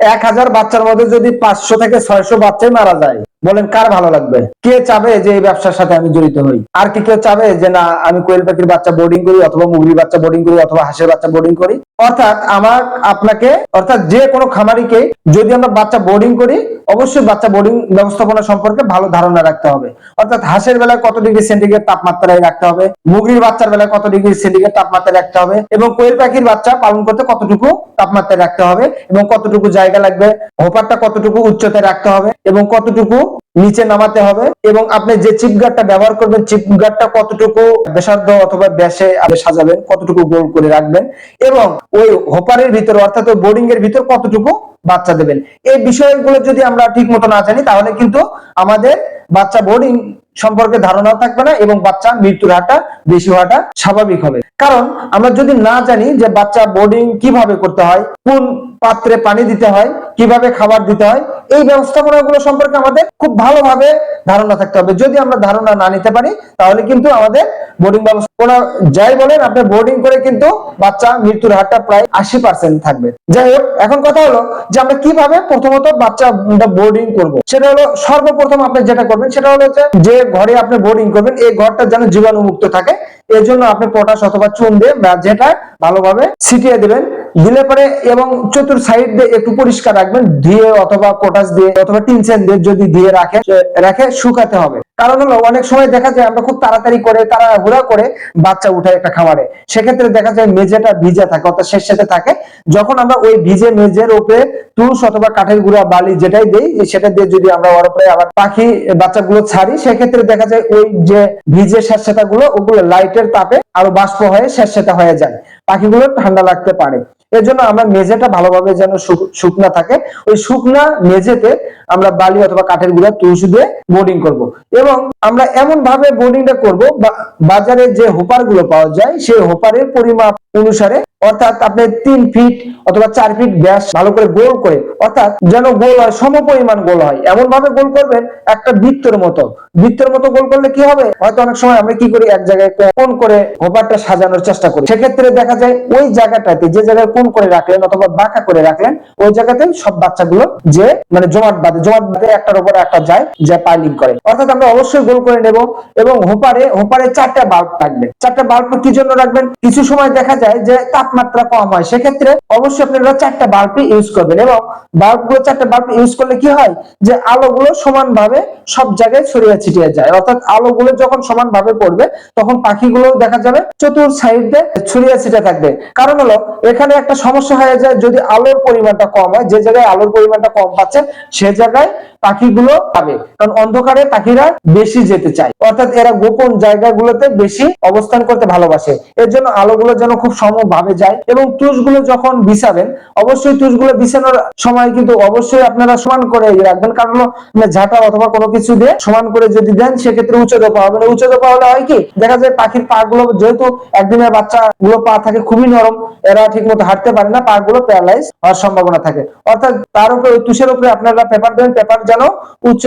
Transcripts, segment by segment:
এক হাজার বাচ্চার মধ্যে যদি পাঁচশো থেকে ছয়শো বাচ্চাই মারা যায়, বলেন কার ভালো লাগবে? কে চাবে যে এই ব্যবসার সাথে আমি জড়িত হই? আর কি কেউ চাবে যে না, আমি কোয়েল পাখির বাচ্চা বোর্ডিং করি অথবা মুগরির বাচ্চা বোর্ডিং করি অথবা হাঁসের বাচ্চা বোর্ডিং করি? অর্থাৎ আমার, আপনাকে, অর্থাৎ যে কোনো খামারিকে যদি আমরা বাচ্চা বোর্ডিং করি অবশ্যই বাচ্চা বোর্ডিং ব্যবস্থাপনা সম্পর্কে ভালো ধারণা রাখতে হবে। অর্থাৎ হাঁসের বেলায় কত ডিগ্রি সেন্টিগ্রেড তাপমাত্রায় রাখতে হবে মুগরির বাচ্চার বেলায় কত ডিগ্রি সেন্টিগ্রেড তাপমাত্রায় রাখতে হবে, এবং কোয়েল পাখির বাচ্চা পালন করতে কতটুকু তাপমাত্রায় রাখতে হবে, এবং কতটুকু জায়গা লাগবে, হোপারটা কতটুকু উচ্চতায় রাখতে হবে, এবং কতটুকু নিচে নামাতে হবে এবং আপনি যে চিপ গার্ডটা ব্যবহার করবেন চিপ গার্ডটা কতটুকু ব্যাসার্ধ অথবা ব্যাসে আপনি সাজাবেন, কতটুকু গোল করে রাখবেন এবং ওই হোপারের ভিতর অর্থাৎ ওই বোর্ডিং এর ভিতর কতটুকু বাচ্চা দেবেন। এই বিষয়গুলো যদি আমরা ঠিক মতো না জানি, তাহলে কিন্তু আমাদের বাচ্চা বোর্ডিং সম্পর্কে ধারণা থাকবে না এবং বাচ্চা মৃত্যুর হারটা বেশি হওয়াটা স্বাভাবিক হবে। কারণ আমরা যদি না জানি যে বাচ্চা বোর্ডিং কীভাবে করতে হয়, কোন পাত্রে পানি দিতে হয়, কীভাবে খাবার দিতে হয়, এই ব্যবস্থাপনাগুলো সম্পর্কে আমাদের খুব ভালোভাবে ধারণা থাকতে হবে। যদি আমরা ধারণা না নিতে পারি, তাহলে কিন্তু আমাদের বোর্ডিং ব্যবস্থাপনা যাই বলেন আপনি বোর্ডিং করে কিন্তু বাচ্চা মৃত্যুর হারটা প্রায় আশি পার্সেন্ট থাকবে। যাই হোক, এখন কথা হলো যে আমরা কীভাবে প্রথমত বাচ্চা বোর্ডিং করব। সেটা হলো সর্বপ্রথম আপনি যেটা করবেন, সেটা হলো যে ঘরে আপনি বোর্ডিং করবেন, এই ঘরটা যেন জীবাণুমুক্ত থাকে। এর জন্য আপনি পটাশ অথবা চুন দিয়ে যেটা ভালোভাবে ছিটিয়ে দিবেন। দিলে পরে এবং চতুর সাইড দিয়ে একটু পরিষ্কার রাখবেন দিয়ে অথবা পটাশ দিয়ে অথবা টিনসেন দিয়ে যদি দিয়ে রাখে রাখে শুকাতে হবে। কারণ হলো, অনেক সময় দেখা যায় আমরা খুব তাড়াতাড়ি করে, তাড়াহুড়া করে বাচ্চা উঠাই একটা খামারে। সেক্ষেত্রে দেখা যায় মেঝেটা ভিজে থাকে, অর্থাৎ শেষ সাথে থাকে। যখন আমরা ওই ভিজে মেঝের উপরে তুষ অথবা কাঠের গুঁড়া, বালি যেটাই দেই, সেটা দিয়ে যদি আমরা ওর উপরে আবার পাখি, বাচ্চাগুলো ছাড়ি, সেক্ষেত্রে দেখা যায় ওই যে ভিজে স্যাঁতস্যাঁতা গুলো ওগুলো লাইটের তাপে আরও বাষ্প হয়ে স্যাঁতস্যাঁতা হয়ে যায়। পাখিগুলো ঠান্ডা লাগতে পারে। এর জন্য আমরা মেঝেটা ভালোভাবে যেন শুক- শুকনা থাকে। ওই শুকনা মেঝেতে আমরা বালি অথবা কাঠের গুঁড়া তুলসি দিয়ে বোর্ডিং করব। এবং আমরা এমন ভাবে বোর্ডিংটা করব বাজারে যে হোপারগুলো পাওয়া যায়, সেই হোপারের পরিমাপ অনুসারে, অর্থাৎ আপনি তিন ফিট অথবা চার ফিট ব্যাস ভালো করে গোল করে, অর্থাৎ যেন গোল হয় সম পরিমাণ গোল হয় এমন ভাবে গোল করবেন একটা বৃত্তের মতো। বৃত্তের মতো গোল করলে কি হবে? হয়তো অনেক সময় আমরা কি করি, এক জায়গায় কোন করে হোপারটা সাজানোর চেষ্টা করি। সেক্ষেত্রে দেখা যায় ওই জায়গাটাতে যে জায়গায় কোন করে রাখলেন অথবা বাঁকা করে রাখলেন, ওই জায়গাতে সব বাচ্চাগুলো যে মানে জমাট বাঁধে জমাট বাঁধে একটার উপর একটা যায়, যে পাইলিং করে। অর্থাৎ আমরা অবশ্যই গোল করে নেব এবং হোপারে হোপারে চারটা বাল্ব থাকবে। চারটা বাল্ব কি জন্য রাখবেন? কিছু সময় দেখা যায় যে তাপমাত্রা কম হয়, সেক্ষেত্রে অবশ্যই আপনারা চারটা বাল্ব ইউজ করবেন এবং বাল্বগুলো, চারটা বাল্ব ইউজ করলে কি হয় যে আলোগুলো সমানভাবে সব জায়গায় ছড়িয়ে ছিটিয়ে যায়। অর্থাৎ আলোগুলো যখন সমানভাবে পড়বে, তখন পাখিগুলো দেখা যাবে চতুর সাইডে ছড়িয়ে ছিটিয়ে থাকবে। কারণ হলো, এখানে একটা সমস্যা হয়ে যায়, যদি আলোর পরিমাণটা কম হয়, যে জায়গায় আলোর পরিমাণটা কম পাচ্ছে সে জায়গায় পাখিগুলো পাবে। কারণ অন্ধকারে পাখিরা বেশি যেতে চায়। অর্থাৎ এরা গোপন জায়গাগুলোতে বেশি অবস্থান করতে ভালোবাসে। এর জন্য আলোগুলো যেন খুব সমভাবে যায় এবং তুষগুলো যখন বিছাবেন, অবশ্যই তুষগুলো বিছানোর সময় কিন্তু অবশ্যই আপনারা সমান করে রাখবেন। কারণ মানে ঝাঁটা অথবা কোনো কিছু দিয়ে সমান করে যদি দেন, সেক্ষেত্রে উচ্চ দফা হবে না। উচ্চ দফা হলে হয় কি, দেখা যায় পাখির পা গুলো যেহেতু একদিনের বাচ্চা গুলো পা থাকে খুবই নরম, এরা ঠিক মতো হাঁটতে পারে না পা গুলো প্যারালাইজ হওয়ার সম্ভাবনা থাকে। অর্থাৎ তার উপরে, তুষের উপরে আপনারা পেপার দেবেন পেপার যেন উচ্চ,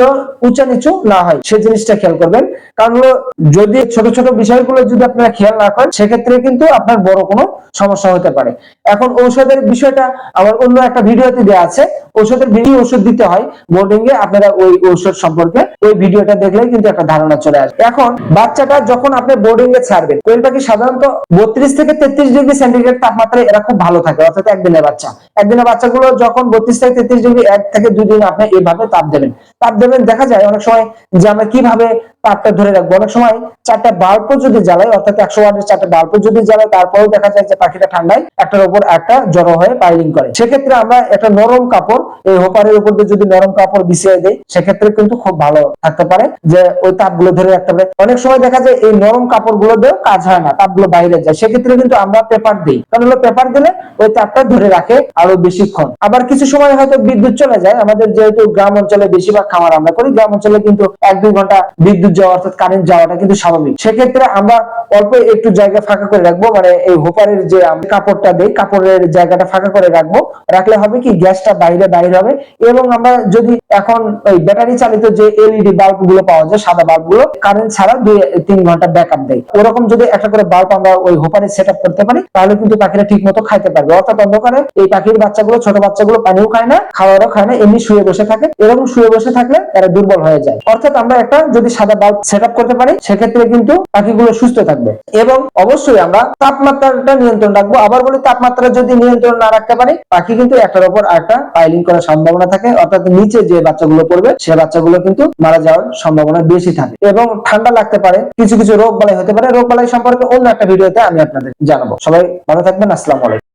উঁচা নিচু না হয়। সেই জিনিসটা খেয়াল করবেন। কারণ হলো, যদি ছোট ছোট বিষয়গুলো যদি আপনারা খেয়াল না করেন, সেক্ষেত্রে কিন্তু আপনার বড় কোনো সমস্যা হতে পারে। এখন ঔষধের বিষয়টা আমার অন্য একটা ভিডিওতে দেওয়া আছে। ঔষধের ভিডিও ওষুধ দিতে হয়। বোর্ডিং এ আপনারা ওই ঔষধ সম্পর্কে ওই ভিডিওটা দেখলেই কিন্তু একটা ধারণা চলে আসবে এখন বাচ্চাটা যখন আপনি বোর্ডিং এ ছাড়বেন, কোয়েল পাখি সাধারণত বত্রিশ থেকে তেত্রিশ ডিগ্রি সেন্টিগ্রেড তাপমাত্রায় এরা খুব ভালো থাকে, অর্থাৎ একদিনের বাচ্চা। একদিনের বাচ্চাগুলো যখন বত্রিশ থেকে তেত্রিশ ডিগ্রি, এক থেকে দুই দিন আপনি এইভাবে তাপ দেবেন। তাপ দেবেন দেখা যায় অনেক সময় যে আমরা কীভাবে তাপটা ধরে রাখব। অনেক সময় চারটা বাল্বও যদি জ্বালাই অর্থাৎ একশো ওয়াটের চারটা বাল্বও যদি জ্বালাই তারপরেও দেখা যায় যে পাখিটা ঠান্ডায় একটার উপর একটা জড়ো হয়ে পাইলিং করে। সেক্ষেত্রে আমরা একটা নরম কাপড়, এই হোপারের উপর দিয়ে যদি নরম কাপড় বিছিয়ে দেই, সেক্ষেত্রে কিন্তু খুব ভালো থাকতে পারে যে ওই তাপগুলো ধরে রাখতে পারে। অনেক সময় দেখা যায় এই নরম কাপড়গুলো দিয়েও কাজ হয় না, তাপগুলো বাইরে যায়। সেক্ষেত্রে কিন্তু আমরা পেপার দিই। কারণ হলো পেপার দিলে ওই তাপটা ধরে রাখে আরও বেশিক্ষণ। আবার কিছু সময় হয়তো বিদ্যুৎ চলে যায়। আমাদের যেহেতু গ্রাম অঞ্চলে বেশিরভাগ খামার আমরা করি, গ্রাম অঞ্চলে কিন্তু এক দুই ঘণ্টা বিদ্যুৎ বিদ্যুৎ যাওয়া অর্থাৎ কারেন্ট যাওয়াটা কিন্তু স্বাভাবিক। সেক্ষেত্রে আমরা অল্প একটু জায়গা ফাঁকা করে রাখব মানে এই হোপারের যে কাপড়টা কাপড়ের জায়গাটা ফাঁকা করে রাখব। রাখলে হবে কি, গ্যাসটা বাইরে বাইরে হবে এবং আমরা যদি এখন ওই ব্যাটারি চালিত যে এলইডি বাল্বগুলো পাওয়া যায়, সাদা বাল্বগুলো কারেন্ট ছাড়া দুই, তিন ঘণ্টা ব্যাকআপ দেয় ওরকম যদি একটা করে বাল্ব আমরা ওই হোপারে সেট করতে পারি, তাহলে কিন্তু পাখিরা ঠিক মতো খাইতে পারবে। অর্থাৎ অন্ধকারে এই পাখির বাচ্চাগুলো, ছোট বাচ্চাগুলো পানিও খায় না, খাওয়ারও খায় না, এমনি শুয়ে বসে থাকে। এরকম শুয়ে বসে থাকলে তারা দুর্বল হয়ে যায়। অর্থাৎ আমরা একটা যদি সাদা বাল্ব সেট করতে পারি, সেক্ষেত্রে কিন্তু পাখিগুলো সুস্থ থাকবে। এবং অবশ্যই আমরা তাপমাত্রাটা নিয়ন্ত্রণ রাখব। আবার বলি তাপমাত্রা যদি নিয়ন্ত্রণ না রাখতে পারি, পাখি কিন্তু একটার উপর আরেকটা পাইলিং করার সম্ভাবনা থাকে। অর্থাৎ নিচে যে বাচ্চাগুলো পড়বে, সে বাচ্চাগুলো কিন্তু মারা যাওয়ার সম্ভাবনা বেশি থাকে। এবং ঠান্ডা লাগতে পারে, কিছু কিছু রোগ বালাই হতে পারে। রোগ বালাই সম্পর্কে অন্য একটা ভিডিওতে আমি আপনাদের জানাব। সবাই ভালো থাকবেন, আসসালামু আলাইকুম।